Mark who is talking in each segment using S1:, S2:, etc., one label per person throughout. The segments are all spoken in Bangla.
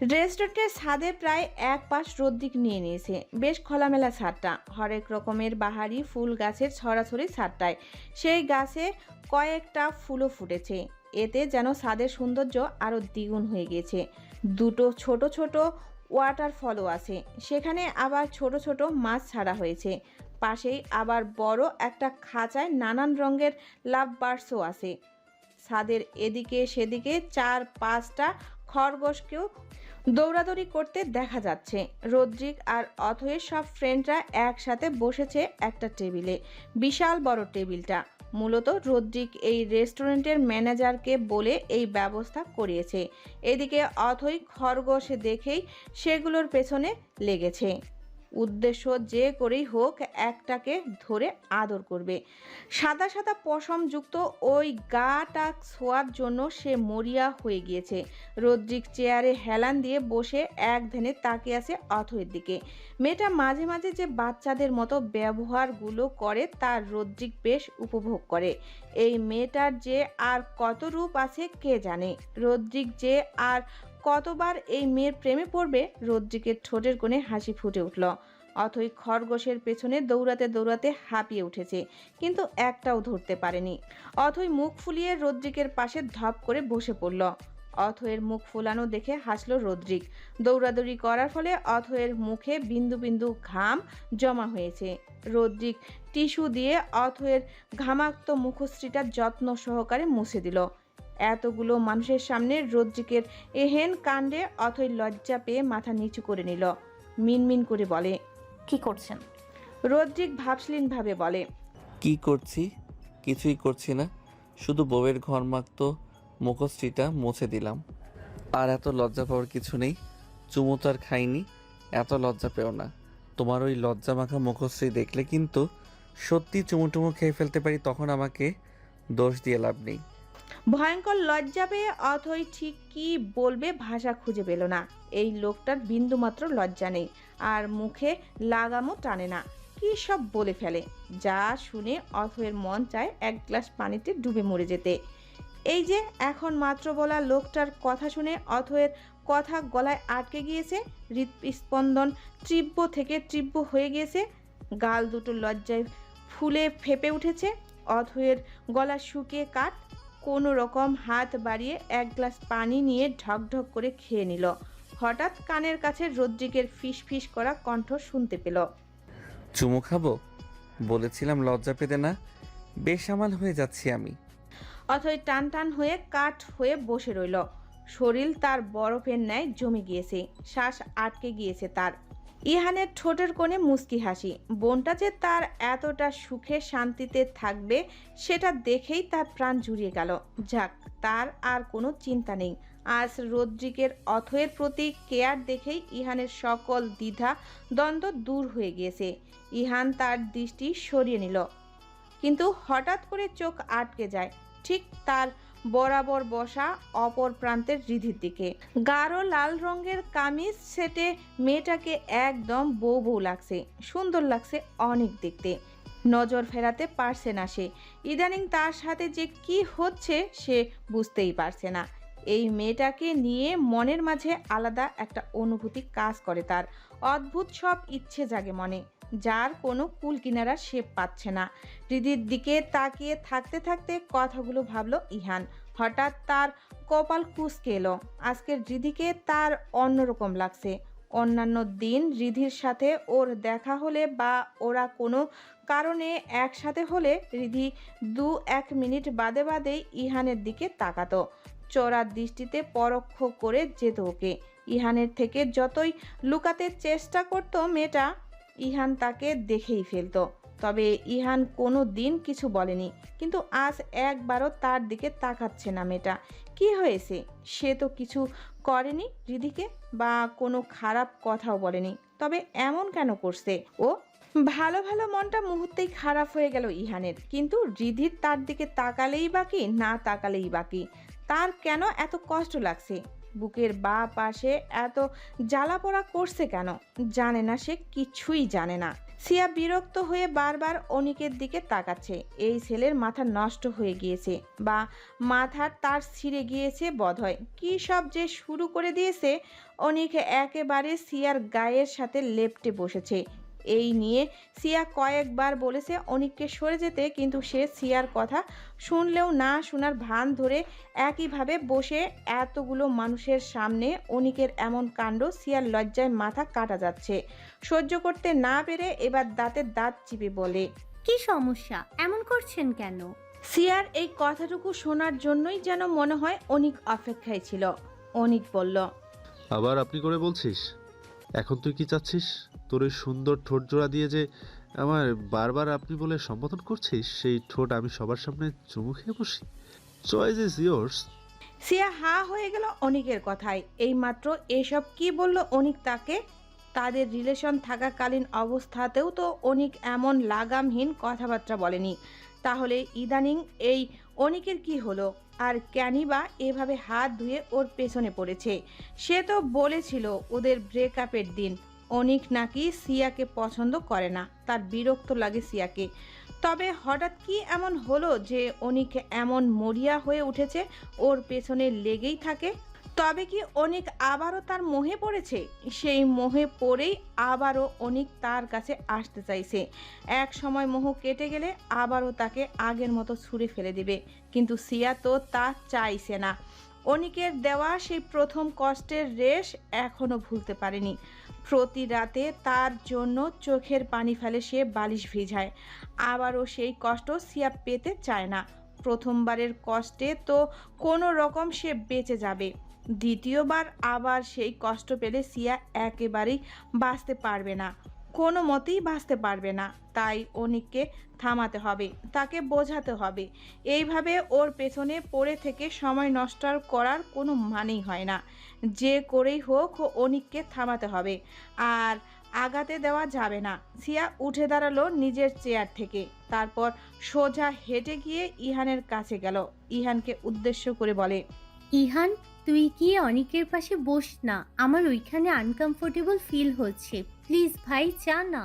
S1: রেস্টুরেন্টের ছাদে প্রায় এক পাশ রোদ্দিক নিয়ে নিয়েছে। বেশ খোলামেলা ছাদটা। হরেক রকমের বাহারি ফুল গাছের ছড়াছড়ি ছাদটায়। সেই গাছে কয়েকটা ফুলও ফুটেছে। এতে যেন ছাদের সৌন্দর্য আরও দ্বিগুণ হয়ে গিয়েছে দুটো ছোট ছোট ওয়াটারফলও আছে। সেখানে আবার ছোট ছোট মাছ ছাড়া হয়েছে। পাশেই আবার বড় একটা খাঁচায় নানান রঙের লাভ বার্ডসও আছে। ছাদের এদিকে সেদিকে চার পাঁচটা খরগোশকেও দৌড়াদৌড়ি করতে দেখা যাচ্ছে। রদ্রিক আর অথয়ের সব ফ্রেন্ডরা একসাথে বসেছে একটা টেবিলে। বিশাল বড় টেবিলটা। মূলত রদ্রিক এই রেস্টুরেন্টের ম্যানেজারকে বলে এই ব্যবস্থা করিয়েছে। এদিকে অথই খরগোশ দেখেই সেগুলোর পেছনে লেগেছে। উদ্দেশ্য যে করেই হোক একটাকে ধরে আদর করবে। সাদা সাদা পশমযুক্ত ওই গাটা ছোঁয়ার জন্য সে মরিয়া হয়ে গিয়েছে। রদ্রিক চেয়ারে হেলান দিয়ে বসে এক ধ্যানে তাকিয়ে আছে অথয়ের দিকে। মেয়েটা মাঝে মাঝে যে বাচ্চাদের মতো ব্যবহারগুলো করে তার রদ্রিক বেশ উপভোগ করে। এই মেয়েটার যে আর কত রূপ আছে কে জানে? রদ্রিক যে আর কতবার এই মেয়ের প্রেমে পড়বে রদ্রিকের ঠোঁটের কোণে হাসি ফুটে উঠল। অথই খরগোশের পেছনে দৌড়াতে দৌড়াতে হাঁপিয়ে উঠেছে, কিন্তু একটাও ধরতে পারেনি। অথই মুখ ফুলিয়ে রদ্রিকের পাশে ধপ করে বসে পড়ল। অথয়ের মুখ ফুলানো দেখে হাসলো রদ্রিক। দৌড়াদৌড়ি করার ফলে অথয়ের মুখে বিন্দু বিন্দু ঘাম জমা হয়েছে। রদ্রিক টিস্যু দিয়ে অথয়ের ঘামাক্ত মুখশ্রীটা যত্ন সহকারে মুছে দিল। এতগুলো মানুষের সামনে রদ্রিকের এহেন কাণ্ডে অথই লজ্জা পেয়ে মাথা নিচু করে নিল। মিনমিন করে বলে
S2: কি করছেন?
S1: রদ্রিক ভাবসলীনভাবে বলে
S3: কি করছি? কিছুই করছি না। শুধু বউয়ের ঘর মাখতো মুখশ্রীটা মুছে দিলাম। আর এত লজ্জা পাওয়ার কিছু নেই। চুমু তো আর খাইনি। এত লজ্জা পেও না। তোমার ওই লজ্জা মাখা মুখশ্রী দেখলে কিন্তু সত্যি চুমু টুমু খেয়ে ফেলতে পারি তখন আমাকে দোষ দিয়ে লাভ নেই।
S1: ভয়ঙ্কর লজ্জা পেয়ে অথই ঠিক কি বলবে ভাষা খুঁজে পেল না। এই লোকটার বিন্দুমাত্র লজ্জা নেই, আর মুখে লাগামও টানে না। কি সব বলে ফেলে? যা শুনে অথয়ের মন চায় এক গ্লাস পানিতে ডুবে মরে যেতে। এই যে এখন মাত্র বলা লোকটার কথা শুনে অথয়ের কথা গলায় আটকে গিয়েছে, হৃৎস্পন্দন তীব্র থেকে তীব্র হয়ে গিয়েছে, গাল দুটো লজ্জায় ফুলে ফেপে উঠেছে অথয়ের গলা শুকিয়ে কাট কোনো রকম হাত বাড়িয়ে এক গ্লাস পানি নিয়ে ঢকঢক করে খেয়ে নিল। হঠাৎ কানের কাছে রদ্রিকের ফিস ফিস করা কণ্ঠ শুনতে পেল।
S3: চুমু খাব? বলেছিলাম লজ্জা পেতে না? বেসামাল হয়ে যাচ্ছি আমি।
S1: অথই টান টান হয়ে কাঠ হয়ে বসে রইল। শরীর তার বরফের ন্যায় জমে গিয়েছে। শ্বাস আটকে গিয়েছে তার। ইহানের ঠোঁটের কোণে মুস্কি হাসি। বোনটা যে তার এতটা সুখে শান্তিতে থাকবে, সেটা দেখেই তার প্রাণ জুড়িয়ে গেল। যাক, তার আর কোনো চিন্তা নেই। আজ রদ্রিকের অথয়ের প্রতি কেয়ার দেখেই ইহানের সকল দ্বিধা, দ্বন্দ্ব দূর হয়ে গিয়েছে। ইহান তার দৃষ্টি সরিয়ে নিল। কিন্তু হঠাৎ করে চোখ আটকে যায়। ঠিক তার বরাবর বসা অপর প্রান্তের রিধির দিকে। গাঢ় লাল রঙের কামিজ সেটে মেয়েটাকে একদম বউ বউ লাগছে, সুন্দর লাগছে অনেক দেখতে। নজর ফেরাতে পারছে না সে। ইদানিং তার সাথে যে কি হচ্ছে সে বুঝতেই পারছে না। এই মেয়েটাকে নিয়ে মনের মাঝে আলাদা একটা অনুভূতি কাজ করে তার। অদ্ভুত সব ইচ্ছে জাগে মনে। যার কোনো কুল কিনারা সে পাচ্ছে না। হৃদির দিকে তাকিয়ে থাকতে থাকতে কথাগুলো ভাবলো ইহান। হঠাৎ তার কপাল কুঁচকে এলো। আজকের রিধিকে তার অন্যরকম লাগছে। অন্যান্য দিন রিধির সাথে ওর দেখা হলে বা ওরা কোনো কারণে একসাথে হলে রিধি দু এক মিনিট বাদে বাদেই ইহানের দিকে তাকাতো। চোরার দৃষ্টিতে পরোক্ষ করে যেত ওকে। ইহানের থেকে যতই লুকাতে চেষ্টা করতো মেয়েটা ইহান তাকে দেখেই ফেলতো। তবে ইহান কোনো দিন কিছু বলেনি, কিন্তু আজ একবারও তার দিকে তাকাচ্ছে না মেয়েটা। কি হয়েছে? সে তো কিছু করেনি রিধিকে বা কোনো খারাপ কথাও বলেনি। তবে এমন কেন করছে? ও, ভালো ভালো মনটা মুহূর্তেই খারাপ হয়ে গেল ইহানের, কিন্তু রিধির তার দিকে তাকালেই বাকি, না তাকালেই বাকি। তার কেন এত কষ্ট লাগছে? বুকের বা পাশে এত জ্বালা পোড়া করছে কেন? জানে না সে, কিছুই জানে না। সিয়া বিরক্ত হয়ে বারবার অনিকের দিকে তাকাচ্ছে। এই ছেলের মাথা নষ্ট হয়ে গিয়েছে বা মাথার তার ছিঁড়ে গিয়েছে বোধহয়। কী সব যে শুরু করে দিয়েছে, অনিক একেবারে সিয়ার গায়ের সাথে লেপটে বসেছে। এই নিয়ে সিয়া কয়েকবার বলেছে অনিককে সরে যেতে কিন্তু সে সিয়ার কথা শুনলেও না শোনার ভান ধরে একইভাবে বসে এতগুলো মানুষের সামনে অনিকের এমন কাণ্ড সিয়ার লজ্জায় মাথা কাটা যাচ্ছে। সহ্য করতে না পেরে এবার দাঁতের দাঁত চিপে বলে
S2: কি সমস্যা? এমন করছেন কেন?
S1: সিয়ার এই কথাটুকু শোনার জন্যই যেন মনে হয় অনিক অপেক্ষায় ছিল। অনিক বলল
S4: আবার আপনি করে বলছিস? এখন তুই কি চাচ্ছিস? তোর ওই সুন্দর ঠোঁট জোড়া দিয়ে যে আমার বারবার আপনি বলে সম্বোধন করছিস, সেই ঠোঁট আমি সবার সামনে চুমু খেয়ে বসি। চয়েস ইজ ইয়োর্স
S1: সিয়া হা হয়ে গেল অনিকের কথায়। এইমাত্র এসব কি বলল অনিক তাকে? তাদের রিলেশন থাকাকালীন অবস্থাতেও তো অনিক এমন লাগামহীন কথাবার্তা বলেনি। তাহলে ইদানিং এই অনিকের কি হলো? আর ক্যানি বা এভাবে হাত ধুয়ে ওর পেছনে পড়েছে। সে তো বলেছিল ওদের ব্রেকআপের দিন। অনিক নাকি সিয়াকে পছন্দ করে না। তার বিরক্ত লাগে সিয়াকে। তবে হঠাৎ কি এমন হলো যে অনিক এমন মরিয়া হয়ে উঠেছে, ওর পেছনে লেগেই থাকে? তবে কি অনিক আবারও তার মোহে পড়েছে? সেই মোহে পড়েই আবারও অনিক তার কাছে আসতে চাইছে। এক সময় মোহ কেটে গেলে আবারও তাকে আগের মতো ছুঁড়ে ফেলে দেবে। কিন্তু সিয়া তো তা চাইছে না। অনিকের দেওয়া সেই প্রথম কষ্টের রেশ এখনও ভুলতে পারেনি। প্রতি রাতে তার জন্য চোখের পানি ফেলে সে বালিশ ভিজায়। আবারও সেই কষ্ট সিয়া পেতে চায় না। প্রথমবারের কষ্টে তো কোনো রকম সে বেঁচে যাবে। দ্বিতীয়বার আবার সেই কষ্ট পেলে সিয়া একেবারেই বাঁচতে পারবে না। কোনো মতেই বাঁচতে পারবে না। তাই অনিককে থামাতে হবে, তাকে বোঝাতে হবে। এইভাবে ওর পেছনে পড়ে থেকে সময় নষ্ট করার কোনো মানেই হয় না। যে করেই হোক অনিককে থামাতে হবে। আর আগাতে দেওয়া যাবে না। সিয়া উঠে দাঁড়াল নিজের চেয়ার থেকে। তারপর সোজা হেঁটে গিয়ে ইহানের কাছে গেল। ইহানকে উদ্দেশ্য করে বলে,
S2: ইহান, তুই গিয়ে অনেকের পাশে বস না আমার ওইখানে আনকমফোর্টেবল ফিল হচ্ছে। প্লিজ ভাই, চা না।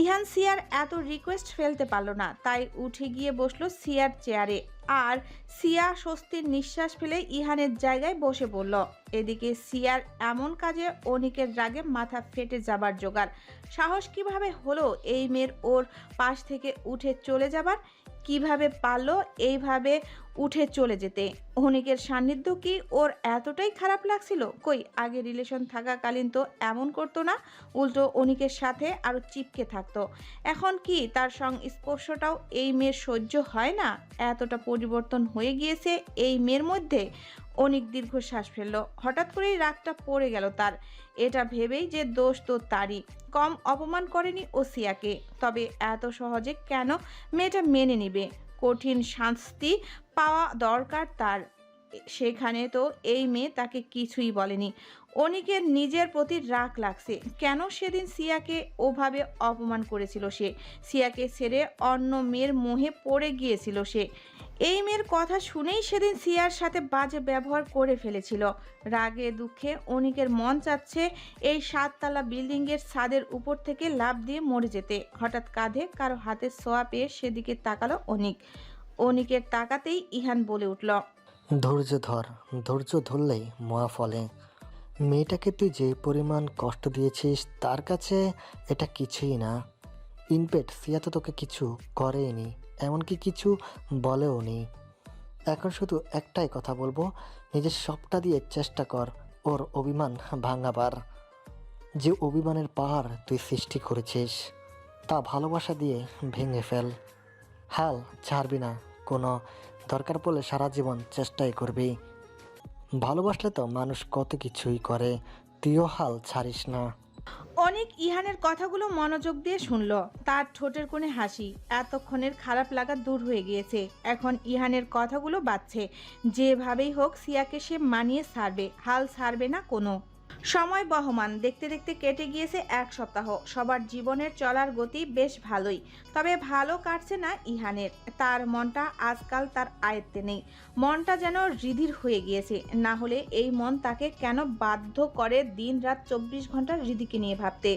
S1: ইহান সিয়ার এত রিকোয়েস্ট ফেলতে পারল না, তাই উঠে গিয়ে বসল সিয়ার চেয়ারে। আর সিয়া স্বস্তির নিঃশ্বাস ফেলে ইহানের জায়গায় বসে পড়ল। এদিকে সিয়ার এমন কাজে অনিকের রাগে মাথা ফেটে যাবার জোগাড়। সাহস কীভাবে হলো এই মেয়ের ওর পাশ থেকে উঠে চলে যাবার? কীভাবে পারল এইভাবে উঠে চলে যেতে? অনিকের সান্নিধ্য কি ওর এতটাই খারাপ লাগছিল? কই, আগে রিলেশন থাকাকালীন তো এমন করতো না? উল্টো অনিকের সাথে আরও চিপকে থাকতো। এখন কি তার সংস্পর্শটাও এই মেয়ের সহ্য হয় না? এতটা পরিবর্তন হয়ে গিয়েছে, এই মেয়ের মধ্যে অনেক দীর্ঘশ্বাস ফেলল। হঠাৎ করেই রাগটা পড়ে গেল তার। এটা ভেবেই যে দোষ তো তারই। কম অপমান করেনি ও সিয়াকে তবে এত সহজে কেন মেয়েটা মেনে নিবে? কঠিন শাস্তি পাওয়া দরকার তার। সেখানে তো এই মেয়ে তাকে কিছুই বলেনি। অনিকের নিজের প্রতি রাগ লাগছে। কেন সেদিন সিয়াকে ওভাবে অপমান করেছিল সে? সিয়াকে ছেড়ে অন্য মেয়ের মোহে পড়ে গিয়েছিল সে। এই মেয়ের কথা শুনেই সেদিন সিয়ার সাথে বাজে ব্যবহার করে ফেলেছিল। রাগে দুঃখে অনিকের মন চাচ্ছে এই সাততলা বিল্ডিংয়ের ছাদের উপর থেকে লাফ দিয়ে মরে যেতে। হঠাৎ কাঁধে কারও হাতে সোয়া পেয়ে সেদিকে তাকালো অনিক। অনিকের তাকাতেই ইহান বলে উঠল
S5: ধৈর্য ধর, ধৈর্য ধরলেই মোয়া ফলে। মেয়েটাকে তুই যে পরিমাণ কষ্ট দিয়েছিস, তার কাছে এটা কিছুই না। ইনপেট, সিয়া তো তোকে কিছু করেইনি এমনকি কিছু বলেও নি। এখন শুধু একটাই কথা বলব, নিজের সবটা দিয়ে চেষ্টা কর, ওর অভিমান ভাঙাবার। যে অভিমানের পাহাড় তুই সৃষ্টি করেছিস, তা ভালোবাসা দিয়ে ভেঙে ফেল। হাল ছাড়বি না, কোনো দরকার পড়লে সারা জীবন চেষ্টাই করবি। ভালোবাসলে তো মানুষ কত কিছুই করে, তুইও হাল ছাড়িস না।
S1: অনেক ইহানের কথাগুলো মনোযোগ দিয়ে শুনল। তার ঠোঁটের কোণে হাসি, এতক্ষণের খারাপ লাগা দূর হয়ে গিয়েছে। এখন ইহানের কথাগুলো বাজছে। যেভাবেই হোক, সিয়াকে সে মানিয়ে ছাড়বে, হাল ছাড়বে না কোনো। সময় বহমান। দেখতে দেখতে কেটে গিয়েছে এক সপ্তাহ। সবার জীবনের চলার গতি বেশ ভালোই, তবে ভালো কাটছে না ইহানের। তার মনটা আজকাল তার আয়ত্তে নেই। মনটা যেন রিধির হয়ে গিয়েছে। না হলে এই মন তাকে কেন বাধ্য করে দিন রাত চব্বিশ ঘণ্টা রিধিকে নিয়ে ভাবতে?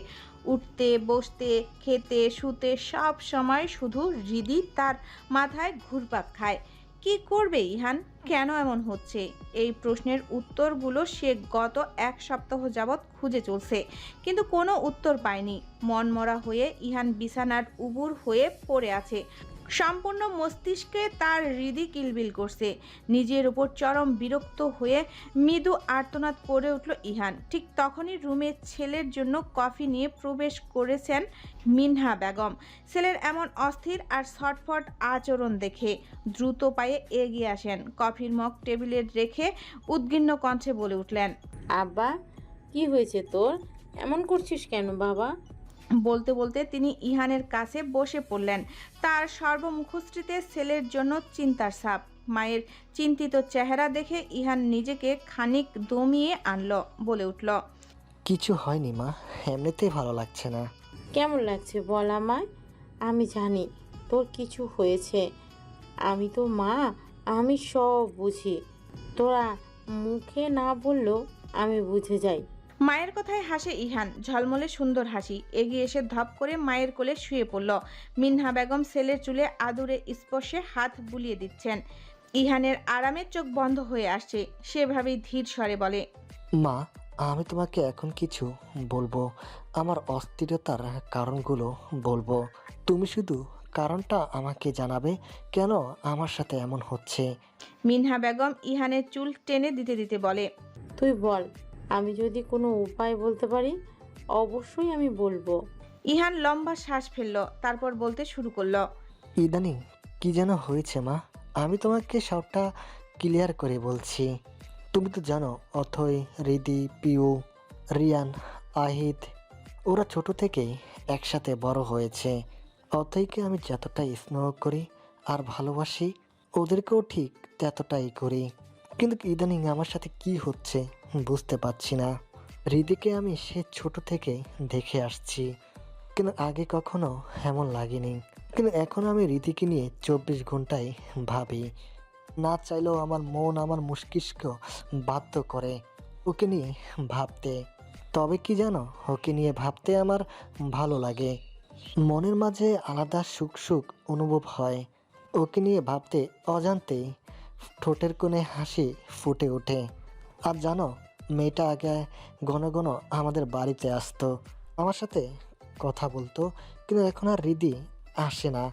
S1: উঠতে, বসতে, খেতে, শুতে সব সময় শুধু রিধি তার মাথায় ঘুরপাক খায়। কি করবে ইহান? কেন এমন হচ্ছে? এই প্রশ্নের উত্তরগুলো সে গত এক সপ্তাহ যাবৎ খুঁজে চলছে, কিন্তু কোনো উত্তর পায়নি। মনমরা হয়ে ইহান বিছানার উবুর হয়ে পড়ে আছে। সম্পূর্ণ মস্তিষ্কে তার হৃদি কিলবিল করছে। নিজের উপর চরম বিরক্ত হয়ে মৃদু আর্তনাদ করে উঠল ইহান। ঠিক তখনই রুমে ছেলের জন্য কফি নিয়ে প্রবেশ করেছেন মিনহা বেগম। ছেলের এমন অস্থির আর ছটফট আচরণ দেখে দ্রুত পায়ে এগিয়ে আসেন। কফির মগ টেবিলে রেখে উদ্গিন্ন কণ্ঠে বলে উঠলেন,
S6: আব্বা, কি হয়েছে তোর? এমন করছিস কেন বাবা?
S1: বলতে বলতে তিনি ইহানের কাছে বসে পড়লেন। তার সর্বমুখশ্রীতে ছেলের জন্য চিন্তার সাপ মায়ের চিন্তিত চেহারা দেখে ইহান নিজেকে খানিক দমিয়ে আনলো বলে উঠল
S5: কিছু হয়নি মা এমনিতেই ভালো লাগছে না।
S6: কেমন লাগছে বল আমায়? আমি জানি তোর কিছু হয়েছে। আমি তো মা আমি সব বুঝি। তোরা মুখে না বললেও আমি বুঝে যাই।
S1: মায়ের কথায় হাসে ইহান। ঝলমলে সুন্দর হাসি। এগিয়ে এসে ধপ করে মায়ের কোলে শুয়ে পড়ল। মিনহা বেগম ছেলের চুলে আদুরে স্পর্শে হাত বুলিয়ে দিচ্ছেন। ইহানের আরামের চোখ বন্ধ হয়ে আসছে। সেভাবেই ধীর স্বরে বলে
S5: মা আমি তোমাকে এখন কিছু বলব। আমার অস্থিরতার কারণগুলো বলব। তুমি শুধু কারণটা আমাকে জানাবে কেন আমার সাথে এমন হচ্ছে?
S1: মিনহা বেগম ইহানের চুল টেনে দিতে দিতে বলে
S6: তুই বল আমি যদি কোনো উপায় বলতে পারি অবশ্যই আমি বলব।
S1: ইহান লম্বা শ্বাস ফেলল তারপর বলতে শুরু করল
S5: ইদানিং কি যেন হয়েছে মা? আমি তোমাকে সবটা ক্লিয়ার করে বলছি। তুমি তো জানো অথই রিদি পিউ রিয়ান আহিদ ওরা ছোট থেকেই একসাথে বড় হয়েছে। অথইকে আমি যতটা স্নেহ করি আর ভালোবাসি ওদেরকেও ঠিক ততটাই করি। কিন্তু ইদানিং আমার সাথে কি হচ্ছে? বুঝতে পারছি না। হৃদিকে আমি সে ছোট থেকে দেখে আসছি। কিন্তু আগে কখনো এমন লাগেনি। কিন্তু এখন আমি রীতিকে নিয়ে চব্বিশ ঘন্টায় ভাবি। না চাইলেও আমার মন আমার মস্তিষ্ক বাধ্য করে ওকে নিয়ে ভাবতে। তবে কি জানো, ওকে নিয়ে ভাবতে আমার ভালো লাগে। মনের মাঝে আলাদা সুখ সুখ অনুভব হয়। ওকে নিয়ে ভাবতে অজান্তেই ঠোঁটের কোণে হাসি ফুটে ওঠে। আর জানো, মেয়েটা আগে ঘন ঘন আমাদের বাড়িতে আসতো। আমার সাথে কথা বলতো, কিন্তু এখন আর রিদি আসে না।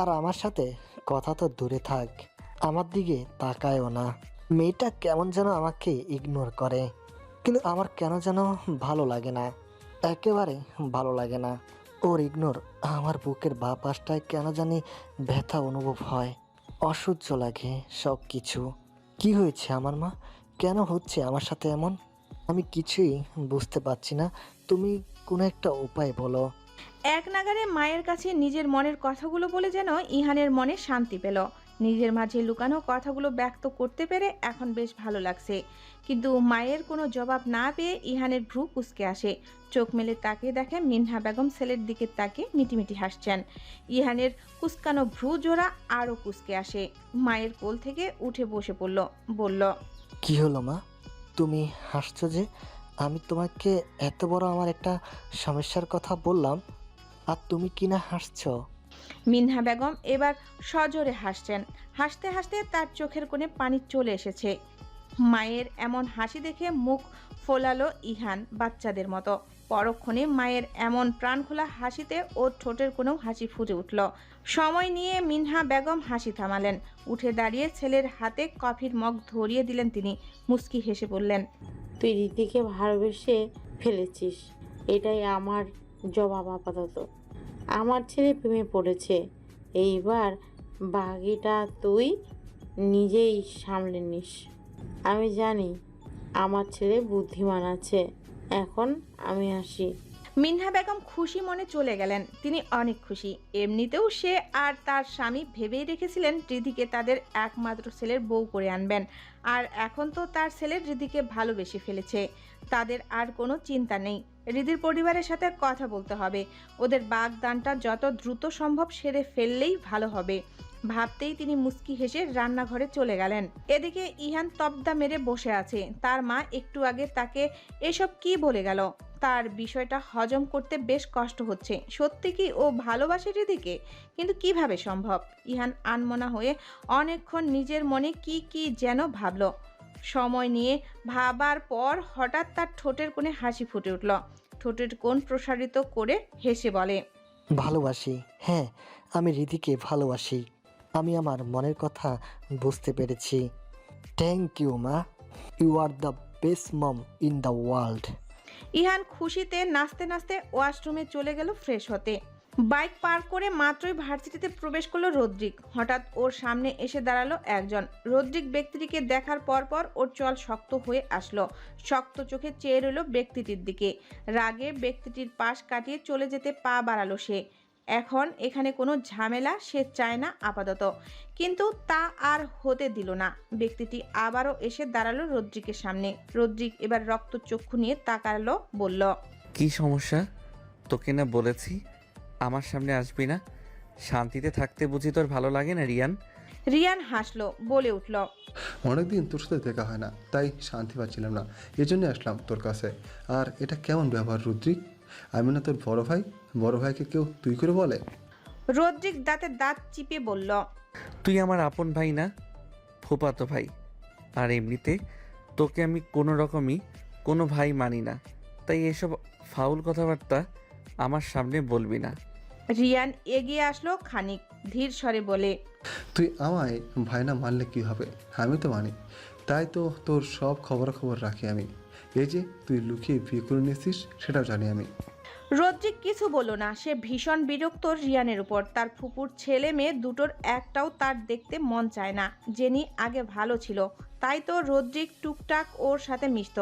S5: আর আমার সাথে কথা তো দূরে থাক, আমার দিকে তাকায়ও না। মেয়েটা কেমন যেন আমাকে ইগনোর করে, কিন্তু আমার কেন যেন ভালো লাগে না, একেবারে ভালো লাগে না। ওর ইগনোর আমার বুকের বা পাশটায় কেন জানি ব্যথা অনুভব হয়, অসহ্য লাগে সব কিছু কি হয়েছে আমার মা? কেন হচ্ছে আমার সাথে এমন? আমি কিছুই বুঝতে পারছি না। তুমি কোনো একটা উপায় বলো।
S1: এক নাগারে মায়ের কাছে নিজের মনের কথাগুলো বলে যেন ইহানের মনে শান্তি পেল। নিজের মাঝে লুকানো কথাগুলো ব্যক্ত করতে পেরে এখন বেশ ভালো লাগছে। কিন্তু মায়ের কোনো জবাব না পেয়ে ইহানের ভ্রু কুচকে আসে। চোখ মেলে তাকিয়ে দেখে মিনহা বেগম ছেলের দিকে তাকে মিটিমিটি হাসছেন। ইহানের কুচকানো ভ্রু জোড়া আরও কুচকে আসে। মায়ের কোল থেকে উঠে বসে পড়ল, বলল
S5: কি হলো, মা? তুমি হাসছো যে আমি তোমাকে এত বড় আমার একটা সমস্যার কথা বললাম, আর তুমি কি না হাসছো?
S1: মিনহা বেগম এবার সজোরে হাসছেন। হাসতে হাসতে তার চোখের কোণে পানি চলে এসেছে। মায়ের এমন হাসি দেখে মুখ ফোলালো ইহান বাচ্চাদের মতো। পরক্ষণে মায়ের এমন প্রাণখোলা হাসিতে ওর ঠোঁটের কোনো হাসি ফুটে উঠল। সময় নিয়ে মিনহা বেগম হাসি থামালেন। উঠে দাঁড়িয়ে ছেলের হাতে কফির মগ ধরিয়ে দিলেন তিনি। মুস্কি হেসে বললেন,
S6: তুই রীতিকে ভালোবেসে ফেলেছিস। এটাই আমার জবাব আপাতত। আমার ছেলে প্রেমে পড়েছে। এইবার বাগিটা তুই নিজেই সামলে নিস। আমি জানি আমার ছেলে বুদ্ধিমান আছে। এখন আমি আসি।
S1: মিনহা বেগম খুশি মনে চলে গেলেন। তিনি অনেক খুশি। এমনিতেও সে আর তার স্বামী ভেবেই রেখেছিলেন রিধিকে তাদের একমাত্র ছেলের বউ করে আনবেন। আর এখন তো তার ছেলে রিধিকে ভালোবেসে ফেলেছে। তাদের আর কোনো চিন্তা নেই। রিদির পরিবারের সাথে কথা বলতে হবে। ওদের বাগদানটা যত দ্রুত সম্ভব সেরে ফেললেই ভালো হবে। ভাবতেই তিনি মুস্কি হেসে রান্নাঘরে চলে গেলেন। এদিকে ইহান তবদা মেরে বসে আছে। তার মা একটু আগে তাকে এসব কি বলে গেল? তার বিষয়টা হজম করতে বেশ কষ্ট হচ্ছে। সত্যি কি ও ভালোবাসে রিদিকে কিন্তু কীভাবে সম্ভব? ইহান আনমনা হয়ে অনেকক্ষণ নিজের মনে কি কি যেন ভাবল। সময় নিয়ে ভাবার পর হঠাৎ তার ঠোঁটের কোণে হাসি ফুটে উঠল। ঠোঁটের কোণ প্রসারিত করে হেসে বলে,
S5: ভালোবাসি। হ্যাঁ আমি রিদিকে ভালোবাসি। আমি আমার মনের কথা বুঝতে পেরেছি। থ্যাংক ইউ মা। You are the best mom in the world
S1: Ihan খুশিতে নাচতে নাচতে ওয়াশরুমে চলে গেল ফ্রেশ হতে। বাইক পার করে মাত্রই ভার্সিটিতে প্রবেশ করল রদ্রিক। হঠাৎ ওর সামনে এসে দাঁড়াল একজন। রদ্রিক ব্যক্তিটিকে দেখার পর পর ওর চল শক্ত হয়ে আসলো। শক্ত চোখে চেয়ে রইল ব্যক্তিটির দিকে। রাগে ব্যক্তিটির পাশ কাটিয়ে চলে যেতে পা বাড়ালো সে। এখন এখানে কোনো ঝামেলা সে চায় না আপাতত। কিন্তু তা আর হতে দিল না। ব্যক্তিটি আবারও এসে দাঁড়াল রদ্রিকের সামনে। রদ্রিক এবার রক্ত চক্ষু নিয়ে তাকালো বলল
S3: কি সমস্যা? তোকে না বলেছি? আমার সামনে আসবি না? শান্তিতে থাকতে বুঝি তোর ভালো লাগে না রিয়ান?
S1: রিয়ান হাসলো বলে উঠল
S7: অনেকদিন তোর সাথে দেখা হয় না তাই শান্তি পাচ্ছিলাম না। এই জন্য আসলাম তোর কাছে। আর এটা কেমন ব্যবহার রুদ্রিক? আমি না তোর বড় ভাই? বড় ভাইকে কেউ তুই করে বলে?
S1: রদ্রিক দাঁতে দাঁত চিপে বলল
S3: তুই আমার আপন ভাই না ফুপাতো ভাই। আর এমনিতে তোকে আমি কোনো রকমই কোনো ভাই মানি না। তাই এসব ফাউল কথাবার্তা আমার সামনে বলবি না।
S1: রিয়ান এগিয়ে আসলো খানিক ধীর স্বরে বলে
S7: তুই আমায় ভাই না মানলে কি হবে? আমি তো মানি। তাই তো তোর সব খবরাখবর রাখি আমি। এই যে তুই লুকিয়ে বিয়ে করে নিয়েছিস, সেটাও জানি আমি।
S1: রদ্রিক কিছু বলল না, সে ভীষণ বিরক্ত রিয়ানের উপর। তার ফুপুর ছেলে মেয়ে দুটোর একটাও তার দেখতে মন চায় না, জেনি আগে ভালো ছিল, তাই তো রদ্রিক টুকটাক ওর সাথে মিশত।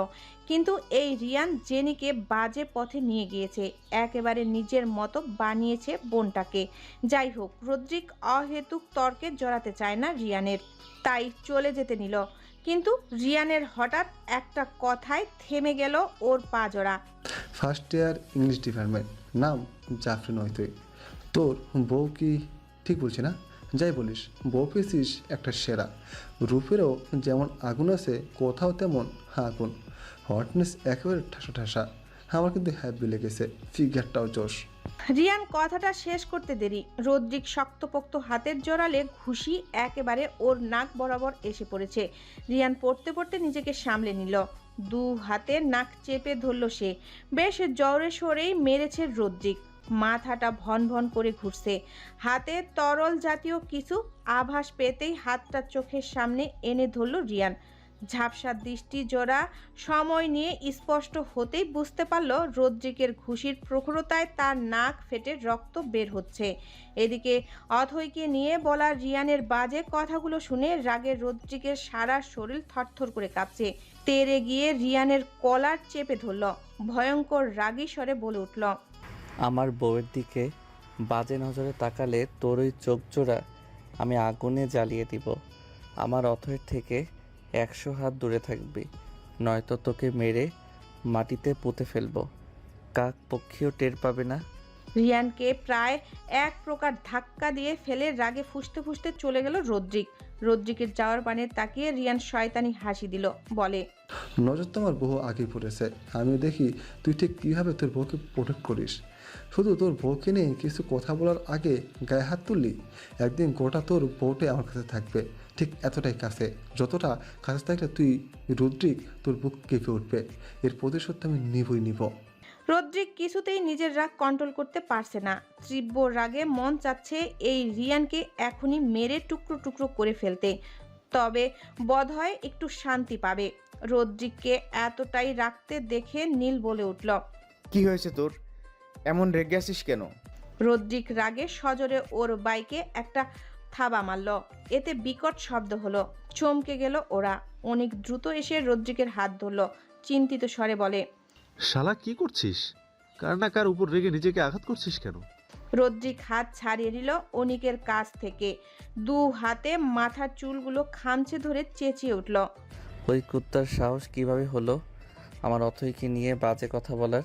S1: কিন্তু এই রিয়ান জেনিকে বাজে পথে নিয়ে গিয়েছে, একেবারে নিজের মতো বানিয়েছে বোনটাকে। যাই হোক, রদ্রিক অহেতুক তর্কে জড়াতে চায় না রিয়ানের, তাই চলে যেতে নিল। কিন্তু রিয়ানের হঠাৎ একটা কথায় থেমে গেল ওর পা জোড়া।
S7: ফার্স্ট ইয়ার ইংলিশ ডিপার্টমেন্ট নাম জাফরি নয় তুই তোর বউ কি ঠিক বলছি না? যাই বলিস, বউ পেয়েছিস একটা সেরা। রূপেরও যেমন আগুন আছে, কোথাও তেমন আগুন। হটনেস একেবারে ঠাসা ঠাসা। আমার কিন্তু হ্যাপি লেগেছে। ফিগারটাও জোশ।
S1: রিয়ান কথাটা শেষ করতে দেরি। রদ্রিক শক্তপোক্ত হাতের জোরালে ঘুষি একেবারে ওর নাক বরাবর এসে পড়েছে। রিয়ান পড়তে পড়তে নিজেকে সামলে নিল। দু হাতে নাক চেপে ধরল সে। বেশ জোরে সরেই মেরেছে রদ্রিক। মাথাটা ভন ভন করে ঘুরছে। হাতে তরল জাতীয় কিছু আভাস পেতেই হাতটা চোখের সামনে এনে ধরল রিয়ান। ঝাপসা দৃষ্টি জোড়া, সময় নিয়ে স্পষ্ট হতেই বুঝতে পারল রদ্রিকের ঘুষির প্রখরতায় তার নাক ফেটে রক্ত বের হচ্ছে। এদিকে অথৈকে নিয়ে বলা রিয়ানের বাজে কথাগুলো শুনে রাগের রদ্রিকের সারা শরীর থরথর করে কাঁপছে। তেরে গিয়ে রিয়ানের কলার চেপে ধরল। ভয়ঙ্কর রাগী স্বরে বলে উঠল,
S3: আমার বউয়ের দিকে বাজে নজরে তাকালে তোর ওই চোখ জোড়া আমি আগুনে জ্বালিয়ে দিব। আমার অথয়ের থেকে একশো হাত দূরে থাকবি। নয়তো তোকে মেরে মাটিতে পুঁতে ফেলব। কাক পক্ষীও টের পাবে না।
S1: রিয়ানকে প্রায় এক প্রকার ধাক্কা দিয়ে ফেলে রাগে ফুসতে ফুসতে চলে গেল রদ্রিক। রদ্রিকের যাওয়ার পানে তাকিয়ে রিয়ান শয়তানি হাসি দিল বলে
S7: নজর তো আমার বহু আগে পড়েছে। আমি দেখি তুই ঠিক কীভাবে তোর বউকে প্রোটেক্ট করিস। শুধু তোর বউকে নিয়ে কিছু কথা বলার আগে গায়ে হাত তুললি। একদিন গোটা তোর বউটে আমার কাছে থাকবে। ঠিক এতটাই কাছে যতটা কাছে থাকলে তুই রুদ্রিক তোর বুক কেঁপে উঠবে। এর প্রতিশোধ তো আমি নিবই নিব।
S1: রদ্রিক কিছুতেই নিজের রাগ কন্ট্রোল করতে পারছে না। তীব্র রাগে মন চাচ্ছে এই রিয়ানকে এখনই মেরে টুকরো টুকরো করে ফেলতে। তবে বোধহয় একটু শান্তি পাবে। রদ্রিককে এতটাই রাখতে দেখে নীল বলে উঠল
S8: কি হয়েছে তোর? এমন রেগে আছিস কেন?
S1: রদ্রিক রাগে সজোরে ওর বাইকে একটা থাবা মারল। এতে বিকট শব্দ হলো। চমকে গেল ওরা। অনেক দ্রুত এসে রদ্রিকের হাত ধরল। চিন্তিত স্বরে বলে
S4: শালা কি করছিস? কার না কার উপর রেগে নিজেকে আঘাত করছিস কেন?
S1: রদ্রিক হাত ছাড়িয়ে নিল অনিকের কাছ থেকে। দু হাতে মাথার চুলগুলো খামচে ধরে চেঁচিয়ে উঠল।
S3: ওই কুত্তার সাহস কীভাবে হলো? আমার অথইকে নিয়ে বাজে কথা বলার?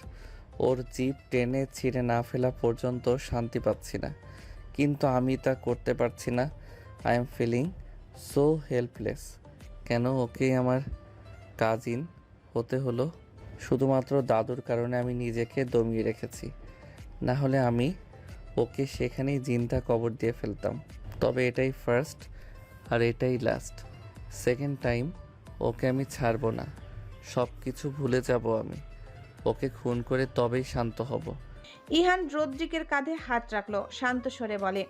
S3: ওর জিপ টেনে ছিঁড়ে না ফেলা পর্যন্ত শান্তি পাচ্ছি না। কিন্তু আমি তা করতে পারছি না। I am feeling so helpless কেন ওকে আমার কাজিন হতে হলো? শুধুমাত্র দাদুর কারণে আমি নিজেকে দমিয়ে রেখেছি। না হলে আমি ওকে সেখানেই জিনটা কবর দিয়ে ফেলতাম। তবে এটাই ফার্স্ট আর এটাই লাস্ট সেকেন্ড টাইম ওকে আমি ছাড়বো না। সব কিছু ভুলে যাব আমি। ওকে খুন করে তবেই শান্ত হব।
S1: ইহান রদ্রিকের কাঁধে হাত রাখল শান্ত স্বরে বলে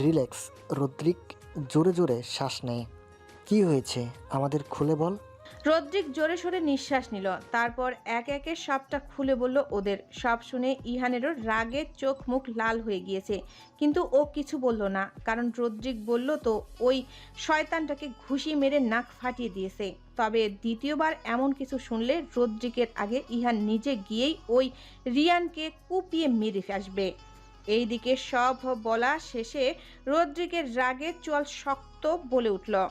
S5: রিল্যাক্স রদ্রিক জোরে জোরে শ্বাস নেয় কি হয়েছে? আমাদের খুলে বল।
S1: রদ্রিক জোরে সোরে নিঃশ্বাস নিল তারপর একে একে সবটা খুলে বলল ওদের। সব শুনে ইহানেরও রাগে চোখ মুখ লাল হয়ে গিয়েছে কিন্তু ও কিছু বলল না কারণ রদ্রিক বলল তো ওই শয়তানটাকে ঘুষি মেরে নাক ফাটিয়ে দিয়েছে। তবে দ্বিতীয়বার এমন কিছু শুনলে রদ্রিকের আগে ইহা নিজে গিয়েই ওই রিয়ানকে কুপিয়ে মেরে আসবে এইদিকে সব বলা শেষে রদ্রিকের রাগে চল শক্ত বলে উঠল।